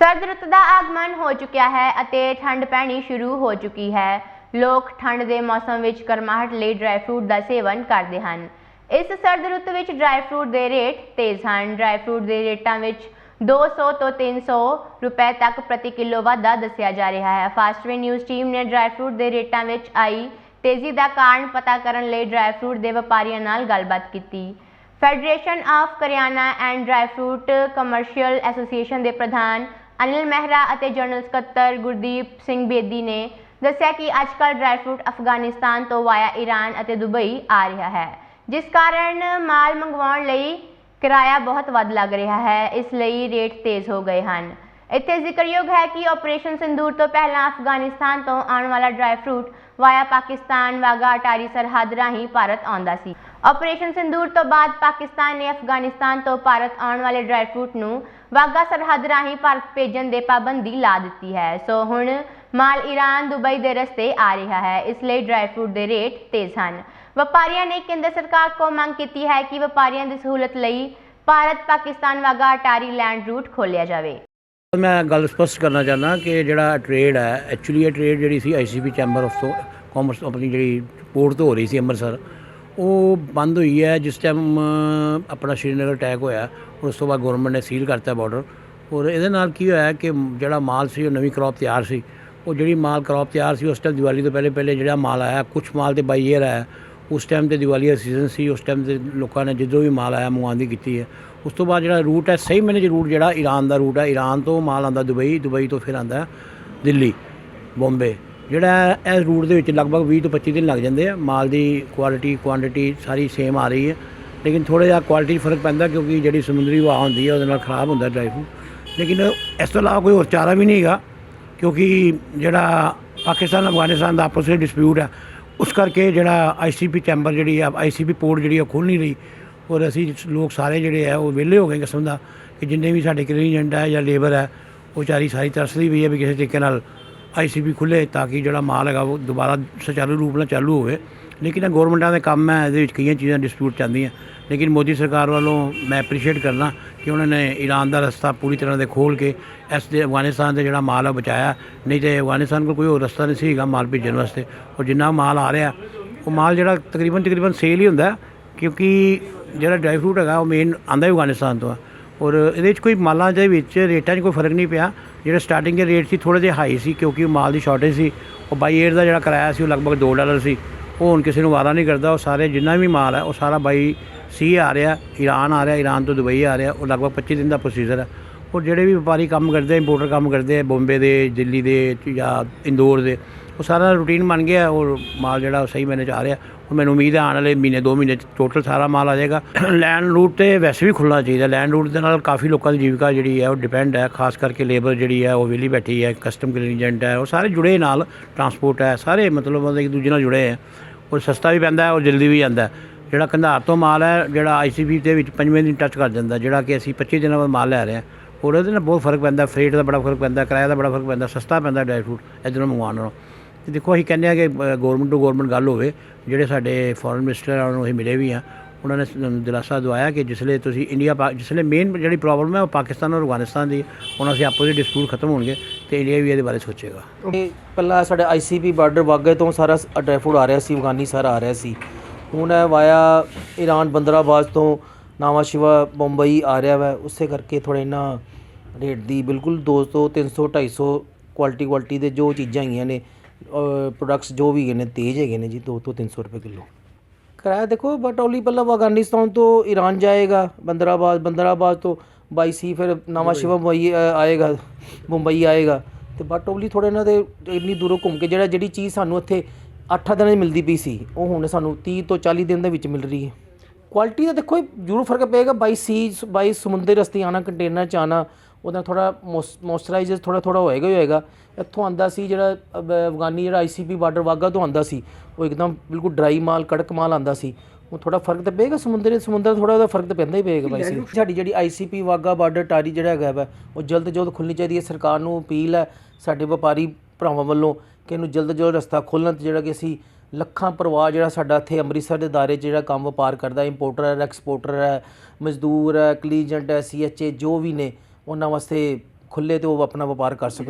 ਸਰਦ ਰੁੱਤ ਦਾ ਆਗਮਨ ਹੋ ਚੁੱਕਿਆ ਹੈ ਅਤੇ ਠੰਡ ਪੈਣੀ ਸ਼ੁਰੂ ਹੋ ਚੁੱਕੀ ਹੈ। ਲੋਕ ਠੰਡ ਦੇ ਮੌਸਮ ਵਿੱਚ ਕਰਮਾਹਟ ਲਈ ਡਰਾਈ ਫਰੂਟ ਦਾ ਸੇਵਨ ਕਰਦੇ ਹਨ। ਇਸ ਸਰਦ ਰੁੱਤ ਵਿੱਚ ਡਰਾਈ ਫਰੂਟ ਦੇ ਰੇਟ ਤੇਜ਼ ਹਨ। ਡਰਾਈ ਫਰੂਟ ਦੇ ਰੇਟਾਂ ਵਿੱਚ 200 ਤੋਂ 300 ਰੁਪਏ ਤੱਕ ਪ੍ਰਤੀ ਕਿਲੋ ਵਾਧਾ ਦੱਸਿਆ ਜਾ ਰਿਹਾ ਹੈ। ਫਾਸਟਵੇ ਨਿਊਜ਼ ਟੀਮ ਨੇ ਡਰਾਈ ਫਰੂਟ ਦੇ ਰੇਟਾਂ ਵਿੱਚ ਆਈ ਤੇਜ਼ੀ ਦਾ ਕਾਰਨ ਪਤਾ ਕਰਨ ਲਈ ਡਰਾਈ ਫਰੂਟ ਦੇ ਵਪਾਰੀਆਂ ਨਾਲ ਗੱਲਬਾਤ ਕੀਤੀ। Federation of Kiryana and dry fruit commercial association ਦੇ ਪ੍ਰਧਾਨ ਅਨਿਲ ਮਹਿਰਾ ਅਤੇ ਜਨਰਲ ਸਕੱਤਰ ਗੁਰਦੀਪ ਸਿੰਘ ਬੇਦੀ ਨੇ ਦੱਸਿਆ ਕਿ ਅੱਜਕੱਲ ਡਰਾਈ ਫਰੂਟ ਅਫਗਾਨਿਸਤਾਨ ਤੋਂ ਵਾਇਆ ਈਰਾਨ ਅਤੇ ਦੁਬਈ ਆ ਰਿਹਾ ਹੈ, ਜਿਸ ਕਾਰਨ ਮਾਲ ਮੰਗਵਾਉਣ ਲਈ ਕਿਰਾਇਆ ਬਹੁਤ ਵੱਧ ਲੱਗ ਰਿਹਾ ਹੈ, ਇਸ ਲਈ ਰੇਟ ਤੇਜ਼ ਹੋ ਗਏ ਹਨ। ਇੱਥੇ ਜ਼ਿਕਰਯੋਗ ਹੈ ਕਿ ਆਪਰੇਸ਼ਨ ਸਿੰਦੂਰ ਤੋਂ ਪਹਿਲਾਂ ਅਫਗਾਨਿਸਤਾਨ ਤੋਂ ਆਉਣ ਵਾਲਾ dry fruit via Pakistan Wagah Attari ਸਰਹੱਦ ਰਾਹੀਂ ਭਾਰਤ ਆਉਂਦਾ ਸੀ। ਆਪਰੇਸ਼ਨ ਸਿੰਦੂਰ ਤੋਂ ਬਾਅਦ ਪਾਕਿਸਤਾਨ ਨੇ ਅਫਗਾਨਿਸਤਾਨ ਤੋਂ ਭਾਰਤ ਆਉਣ ਵਾਲੇ ਡਰਾਈ ਫਰੂਟ ਨੂੰ ਵਾਗਾ ਸਰਹੱਦ ਰਾਹੀਂ ਭਾਰਤ ਭੇਜਣ ਦੇ ਪਾਬੰਦੀ ਲਾ ਦਿੱਤੀ ਹੈ। ਸੋ ਹੁਣ ਮਾਲ ਈਰਾਨ ਦੁਬਈ ਦੇ ਰਸਤੇ ਆ ਰਿਹਾ ਹੈ। ਇਸ ਲਈ ਡਰਾਈ ਫਰੂਟ ਦੇ ਰੇਟ ਤੇਜ਼ ਹਨ। ਵਪਾਰੀਆਂ ਨੇ ਕੇਂਦਰ ਸਰਕਾਰ ਕੋਲ ਮੰਗ ਕੀਤੀ ਹੈ ਕਿ ਵਪਾਰੀਆਂ ਦੀ ਸਹੂਲਤ ਲਈ ਭਾਰਤ ਪਾਕਿਸਤਾਨ ਵਾਗਾ ਅਟਾਰੀ ਲੈਂਡ ਰੂਟ ਖੋਲ੍ਹਿਆ ਜਾਵੇ। ਮੈਂ ਗੱਲ ਸਪਸ਼ਟ ਕਰਨਾ ਚਾਹੁੰਦਾ ਕਿ ਜਿਹੜਾ ਟ੍ਰੇਡ ਹੈ ਐਕਚੁਅਲੀ ਇਹ ਟ੍ਰੇਡ ਜਿਹੜੀ ਸੀ ਆਈਸੀਪੀ ਚੈਂਬਰ ਆਫ ਕਾਮਰਸ ਆਪਣੀ ਜਿਹੜੀ ਪੋਰਟ ਤੋਂ ਹੋ ਰਹੀ ਸੀ ਅੰਮ੍ਰਿਤਸਰ ਉਹ ਬੰਦ ਹੋਈ ਹੈ, ਜਿਸ ਟਾਈਮ ਆਪਣਾ ਸ਼੍ਰੀਨਗਰ ਅਟੈਕ ਹੋਇਆ ਉਸ ਤੋਂ ਬਾਅਦ ਗਵਰਨਮੈਂਟ ਨੇ ਸੀਲ ਕਰਤਾ ਬਾਰਡਰ ਔਰ ਇਹਦੇ ਨਾਲ ਕੀ ਹੋਇਆ ਕਿ ਜਿਹੜਾ ਮਾਲ ਸੀ, ਉਹ ਨਵੀਂ ਕ੍ਰੌਪ ਤਿਆਰ ਸੀ। ਉਹ ਜਿਹੜੀ ਮਾਲ ਕ੍ਰੌਪ ਤਿਆਰ ਸੀ, ਉਸ ਟਾਈਮ ਦੀਵਾਲੀ ਤੋਂ ਪਹਿਲੇ ਪਹਿਲੇ ਜਿਹੜਾ ਮਾਲ ਆਇਆ ਕੁਝ ਮਾਲ ਤੇ ਬਾਈ ਏਅਰ ਆਇਆ। ਉਸ ਟਾਈਮ ਤੇ ਦੀਵਾਲੀ ਦਾ ਸੀਜ਼ਨ ਸੀ, ਉਸ ਟਾਈਮ ਤੇ ਲੋਕਾਂ ਨੇ ਜਿੱਦੋਂ ਵੀ ਮਾਲ ਆਇਆ, ਮੰਗਵਾਉਣ ਕੀਤੀ ਹੈ। ਉਸ ਤੋਂ ਬਾਅਦ ਜਿਹੜਾ ਰੂਟ ਹੈ, ਸਹੀ ਮੈਨੇ ਰੂਟ ਜਿਹੜਾ ਈਰਾਨ ਦਾ ਰੂਟ ਹੈ ਈਰਾਨ ਤੋਂ ਮਾਲ ਆਉਂਦਾ ਦੁਬਈ ਦੁਬਈ ਤੋਂ ਫਿਰ ਆਉਂਦਾ ਦਿੱਲੀ ਬੰਬੇ ਜਿਹੜਾ ਇਸ ਰੂਟ ਦੇ ਵਿੱਚ ਲਗਭਗ 20 ਤੋਂ 25 ਦਿਨ ਲੱਗ ਜਾਂਦੇ ਆ। ਮਾਲ ਦੀ ਕੁਆਲਿਟੀ ਕੁਆਂਟੀਟੀ ਸਾਰੀ ਸੇਮ ਆ ਰਹੀ ਹੈ ਲੇਕਿਨ ਥੋੜਾ ਜਿਹਾ ਕੁਆਲਿਟੀ ਫ਼ਰਕ ਪੈਂਦਾ ਕਿਉਂਕਿ ਜਿਹੜੀ ਸਮੁੰਦਰੀ ਹਵਾ ਹੁੰਦੀ ਹੈ ਉਹਦੇ ਨਾਲ ਖਰਾਬ ਹੁੰਦਾ ਡਰਾਈ ਫਰੂਟ ਲੇਕਿਨ ਇਸ ਤੋਂ ਇਲਾਵਾ ਕੋਈ ਹੋਰ ਚਾਰਾ ਵੀ ਨਹੀਂ ਹੈਗਾ ਕਿਉਂਕਿ ਜਿਹੜਾ ਪਾਕਿਸਤਾਨ, ਅਫਗਾਨਿਸਤਾਨ ਦਾ ਆਪਸ ਵਿੱਚ ਡਿਸਪਿਊਟ ਹੈ ਉਸ ਕਰਕੇ ਜਿਹੜਾ ਆਈਸੀਪੀ ਚੈਂਬਰ ਜਿਹੜੀ ਆ ਆਈਸੀਪੀ ਪੋਰਟ ਜਿਹੜੀ ਆ ਖੁੱਲ੍ਹ ਨਹੀਂ ਰਹੀ। ਔਰ ਅਸੀਂ ਲੋਕ ਸਾਰੇ ਜਿਹੜੇ ਆ, ਉਹ ਵਿਹਲੇ ਹੋ ਗਏ ਕਿਸਮ ਦਾ ਕਿ ਜਿੰਨੇ ਵੀ ਸਾਡੇ ਕਲੀਜੈਂਟ ਹੈ ਜਾਂ ਲੇਬਰ ਹੈ ਉਹ ਚਾਰੀ ਸਾਰੀ ਤਰਸਦੀ ਵੀ ਹੈ ਵੀ ਕਿਸੇ ਤਰੀਕੇ ਨਾਲ ਆਈਸੀਪੀ ਖੁੱਲੇ ਤਾਂ ਕਿ ਜਿਹੜਾ ਮਾਲ ਹੈਗਾ ਉਹ ਦੁਬਾਰਾ ਸੁਚਾਰੂ ਰੂਪ ਨਾਲ ਚਾਲੂ ਹੋਵੇ। ਲੇਕਿਨ ਇਹ ਗਵਰਨਮੈਂਟਾਂ ਦੇ ਕੰਮ ਹੈ, ਇਹਦੇ ਵਿੱਚ ਕਈਆਂ ਚੀਜ਼ਾਂ ਡਿਸਪਿਊਟ ਚੱਲਦੀਆਂ ਲੇਕਿਨ ਮੋਦੀ ਸਰਕਾਰ ਵੱਲੋਂ ਮੈਂ ਐਪਰੀਸ਼ੀਏਟ ਕਰਨਾ ਕਿ ਉਹਨਾਂ ਨੇ ਈਰਾਨ ਦਾ ਰਸਤਾ ਪੂਰੀ ਤਰ੍ਹਾਂ ਦੇ ਖੋਲ ਕੇ ਇਸ ਦੇ ਅਫਗਾਨਿਸਤਾਨ ਦੇ ਜਿਹੜਾ ਮਾਲ ਆ ਬਚਾਇਆ। ਨਹੀਂ ਤੇ ਅਫਗਾਨਿਸਤਾਨ ਕੋਲ ਕੋਈ ਹੋਰ ਰਸਤਾ ਨਹੀਂ ਸੀਗਾ ਮਾਲ ਭੇਜਣ ਵਾਸਤੇ। ਔਰ ਜਿੰਨਾ ਮਾਲ ਆ ਰਿਹਾ, ਉਹ ਮਾਲ ਜਿਹੜਾ ਤਕਰੀਬਨ ਤਕਰੀਬਨ ਸੇਲ ਹੀ ਹੁੰਦਾ, ਕਿਉਂਕਿ ਜਿਹੜਾ ਡਰਾਈ ਫਰੂਟ ਹੈਗਾ ਉਹ ਮੇਨ ਆਂਦਾ ਅਫਗਾਨਿਸਤਾਨ ਤੋਂ ਆ। ਔਰ ਇਹਦੇ ਵਿੱਚ ਕੋਈ ਮਾਲਾਂ ਦੇ ਵਿੱਚ ਰੇਟਾਂ 'ਚ ਕੋਈ ਫ਼ਰਕ ਨਹੀਂ ਪਿਆ। ਜਿਹੜਾ ਸਟਾਰਟਿੰਗ ਦੇ ਰੇਟ ਸੀ ਥੋੜੇ ਜਿਹਾ ਹਾਈ ਸੀ ਕਿਉਂਕਿ ਮਾਲ ਦੀ ਸ਼ਾਰਟੇਜ ਸੀ। ਉਹ ਬਾਈ 에ਅਰ ਦਾ ਜਿਹੜਾ ਕਿਰਾਇਆ ਸੀ, ਉਹ ਲਗਭਗ 2 ਡਾਲਰ ਸੀ। ਉਹ ਹੁਣ ਕਿਸੇ ਨੂੰ ਵਾਰਾ ਨਹੀਂ ਕਰਦਾ, ਉਹ ਸਾਰੇ ਜਿੰਨਾ ਵੀ ਮਾਲ ਹੈ, ਉਹ ਸਾਰਾ ਬਾਈ ਸੀ ਆ ਰਿਹਾ ਈਰਾਨ ਆ ਰਿਹਾ ਈਰਾਨ ਤੋਂ ਦੁਬਈ ਆ ਰਿਹਾ, ਉਹ ਲਗਭਗ 25 ਦਿਨ ਦਾ ਪ੍ਰੋਸੀਜਰ ਹੈ। ਔਰ ਜਿਹੜੇ ਵੀ ਵਪਾਰੀ ਕੰਮ ਕਰਦੇ ਇੰਪੋਰਟਰ ਕੰਮ ਕਰਦੇ ਆ ਬੰਬੇ ਦੇ ਦਿੱਲੀ ਦੇ ਜਾਂ ਇੰਦੌਰ ਦੇ, ਉਹ ਸਾਰਾ ਰੂਟੀਨ ਬਣ ਗਿਆ ਔਰ ਮਾਲ ਜਿਹੜਾ ਉਹ ਸਹੀ ਮੈਨੇ ਚ ਆ ਰਿਹਾ। ਮੈਨੂੰ ਉਮੀਦ ਹੈ ਆਉਣ ਵਾਲੇ ਮਹੀਨੇ, ਦੋ ਮਹੀਨੇ ਚ ਟੋਟਲ ਸਾਰਾ ਮਾਲ ਆ ਜਾਏਗਾ। ਲੈਂਡ ਰੂਟ ਤੇ ਵੈਸੇ ਵੀ ਖੁੱਲ੍ਹਣਾ ਚਾਹੀਦਾ। ਲੈਂਡ ਰੂਟ ਦੇ ਨਾਲ ਕਾਫੀ ਲੋਕਾਂ ਦੀ ਜੀਵਿਕਾ ਜਿਹੜੀ ਹੈ ਉਹ ਡਿਪੈਂਡ ਹੈ। ਖਾਸ ਕਰਕੇ ਲੇਬਰ ਜਿਹੜੀ ਹੈ, ਉਹ ਵਿਹਲੀ ਬੈਠੀ ਹੈ ਕਸਟਮ ਕਲੀਜੈਂਟ ਹੈ, ਉਹ ਸਾਰੇ ਜੁੜੇ ਨਾਲ। ਟਰਾਂਸਪੋਰਟ ਹੈ, ਸਾਰੇ ਮਤਲਬ ਇੱਕ ਦੂਜੇ ਨਾਲ ਜੁੜੇ ਹੈ। ਉਹ ਸਸਤਾ ਵੀ ਪੈਂਦਾ ਹੈ ਔਰ ਜਲਦੀ ਵੀ ਜਾਂਦਾ ਜਿਹੜਾ ਕੰਧਾਰ ਤੋਂ ਮਾਲ ਹੈ, ਜਿਹੜਾ ਆਈਸੀਪੀ ਦੇ ਵਿੱਚ ਪੰਜਵੇਂ ਦਿਨ ਟੱਚ ਕਰ ਜਾਂਦਾ ਜਿਹੜਾ ਕਿ ਅਸੀਂ 25 ਦਿਨਾਂ ਬਾਅਦ ਮਾਲ ਲੈ ਰਹੇ ਹਾਂ। ਔਰ ਉਹਦੇ ਨਾਲ ਬਹੁਤ ਫ਼ਰਕ ਪੈਂਦਾ ਫਰੇਟ ਦਾ ਬੜਾ ਫ਼ਰਕ ਪੈਂਦਾ ਕਿਰਾਇਆ ਦਾ ਬੜਾ ਫ਼ਰਕ ਪੈਂਦਾ, ਸਸਤਾ ਪੈਂਦਾ ਡਰਾਈ ਫਰੂਟ ਇੱਧਰੋਂ ਮੰਗਵਾਉਣ ਨਾਲੋਂ। ਤੇ ਦੇਖੋ, ਅਸੀਂ ਕਹਿੰਦੇ ਆ ਕਿ ਗਵਰਨਮੈਂਟ ਟੂ ਗਵਰਨਮੈਂਟ ਗੱਲ ਹੋਵੇ, ਜਿਹੜੇ ਸਾਡੇ ਫੋਰਨ ਮਿਨਿਸਟਰ ਆ, ਉਹਨਾਂ ਨੂੰ ਅਸੀਂ ਮਿਲੇ ਵੀ ਆ ਉਹਨਾਂ ਨੇ ਦਿਲਾਸਾ ਦਵਾਇਆ ਕਿ ਜਿਸਲੇ ਤੁਸੀਂ ਇੰਡੀਆ ਪਾ, ਜਿਸਲੇ ਮੇਨ ਜਿਹੜੀ ਪ੍ਰੋਬਲਮ ਹੈ ਉਹ ਪਾਕਿਸਤਾਨ ਔਰ ਅਫਗਾਨਿਸਤਾਨ ਦੀ ਉਹਨਾਂ ਅਸੀਂ ਆਪੋ ਦੇ ਡਿਸਪਿਊਟ ਖਤਮ ਹੋਣਗੇ ਤੇ ਇੰਡੀਆ ਵੀ ਇਹਦੇ ਬਾਰੇ ਸੋਚੇਗਾ। ਇਹ ਪਹਿਲਾਂ ਸਾਡੇ ਆਈਸੀਪੀ ਬਾਰਡਰ ਵਾਗੇ ਤੋਂ ਸਾਰਾ ਡਰਾਈ ਫੂਡ ਆ ਰਿਹਾ ਸੀ, ਅਫਗਾਨੀ ਸਾਰਾ ਆ ਰਿਹਾ ਸੀ। ਹੁਣ ਇਹ ਵਾਇਆ ਈਰਾਨ ਬੰਦਰਾਬਾਦ ਤੋਂ ਨਾਵਾ ਸ਼ਿਵਾ ਬੰਬਈ ਆ ਰਿਹਾ ਵਾ। ਉਸੇ ਕਰਕੇ ਥੋੜਾ ਇਹਨਾਂ ਰੇਟ ਦੀ ਬਿਲਕੁਲ 200 300 250 ਕੁਆਲਿਟੀ ਕੁਆਲਿਟੀ ਦੇ ਜੋ ਚੀਜ਼ਾਂ ਹੈਗੀਆਂ ਨੇ ਪ੍ਰੋਡਕਟਸ ਜੋ ਵੀ ਹੈਗੇ ਨੇ ਤੇਜ਼ ਹੈਗੇ ਨੇ ਜੀ 2 ਤੋਂ 300 ਰੁਪਏ ਕਿਲੋ। ਕਿਰਾਇਆ ਦੇਖੋ ਬਟੌਲੀ ਪਹਿਲਾਂ ਅਫਗਾਨਿਸਤਾਨ ਤੋਂ ਈਰਾਨ ਜਾਏਗਾ ਬੰਦਰਾਬਾਦ ਬੰਦਰਾਬਾਦ ਤੋਂ ਬਾਈ ਸੀ ਫਿਰ ਨਵਾਂ ਸ਼ਿਵਾ ਮੁੰਬਈ ਆਏਗਾ ਮੁੰਬਈ ਆਏਗਾ। ਤੇ ਬਟੌਲੀ ਥੋੜੇ ਇਹਨਾਂ ਦੇ ਇੰਨੀ ਦੂਰੋਂ ਘੁੰਮ ਕੇ ਜਿਹੜਾ ਜਿਹੜੀ ਚੀਜ਼ ਸਾਨੂੰ ਇੱਥੇ 8 ਦਿਨਾਂ 'ਚ ਮਿਲਦੀ ਪਈ ਸੀ ਉਹ ਹੁਣ ਸਾਨੂੰ 30 ਤੋਂ 40 ਦਿਨ ਦੇ ਵਿੱਚ ਮਿਲ ਰਹੀ ਹੈ। ਕੁਆਲਿਟੀ ਦਾ ਦੇਖੋ ਜ਼ਰੂਰ ਫ਼ਰਕ ਪਏਗਾ ਬਾਈ ਸੀ ਬਾਈ ਸਮੁੰਦਰ ਰਸਤੇ ਆਣਾ ਕੰਟੇਨਰ ਚ ਆਣਾ ਉਹਦਾ ਥੋੜਾ ਮੋਇਸਚਰਾਈਜ਼ਰ ਥੋੜਾ ਥੋੜਾ ਹੋਏਗਾ ਹੀ ਹੋਏਗਾ। ਇੱਥੋਂ ਆਂਦਾ ਸੀ ਜਿਹੜਾ ਅਫਗਾਨੀ ਜਿਹੜਾ ਆਈਸੀਪੀ ਬਾਰਡਰ ਵਾਗਾ ਤੋਂ ਆਂਦਾ ਸੀ ਉਹ ਇੱਕਦਮ ਬਿਲਕੁਲ ਡਰਾਈ ਮਾਲ ਕੜਕ ਮਾਲ ਆਂਦਾ ਸੀ। ਉਹ ਥੋੜਾ ਫ਼ਰਕ ਤਾਂ ਪਏਗਾ ਸਮੁੰਦਰ ਸਮੁੰਦਰ ਥੋੜਾ ਉਹਦਾ ਫ਼ਰਕ ਤਾਂ ਪੈਂਦਾ ਹੀ ਪਏਗਾ ਬਾਈ ਸੀ ਸਾਡੀ ਜਿਹੜੀ ਆਈਸੀਪੀ ਵਾਗਾ ਬਾਰਡਰ ਟਾਰੀ ਜਿਹੜਾ ਹੈਗਾ ਵਾ ਉਹ ਜਲਦ ਜਲਦ ਖੁੱਲਣੀ ਚਾਹੀਦੀ ਹੈ। ਸਰਕਾਰ ਨੂੰ ਅਪੀਲ ਹੈ ਸਾਡੇ ਵਪਾਰੀ ਭਰਾਵਾਂ ਵੱਲੋਂ ਕਿ ਇਹਨੂੰ ਜਲਦ ਜਲਦ ਰਸਤਾ ਖੋਲ੍ਹਣ ਤੇ ਜਿਹੜਾ ਕਿ ਅਸੀਂ ਲੱਖਾਂ ਪਰਿਵਾਰ ਜਿਹੜਾ ਸਾਡਾ ਇੱਥੇ ਅੰਮ੍ਰਿਤਸਰ ਦੇ ਦਾਇਰੇ 'ਚ ਜਿਹੜਾ ਕੰਮ ਵਪਾਰ ਕਰਦਾ ਇੰਪੋਰਟਰ ਹੈ ਐਕਸਪੋਰਟਰ ਹੈ ਮਜ਼ਦੂਰ ਹੈ ਕਲੀਜੈਂਟ ਹੈ ਸੀਐਚਏ ਜੋ ਵੀ ਨੇ ਉਹਨਾਂ ਵਾਸਤੇ ਖੁੱਲੇ ਤੇ ਉਹ ਆਪਣਾ ਵਪਾਰ ਕਰ ਸਕਣ।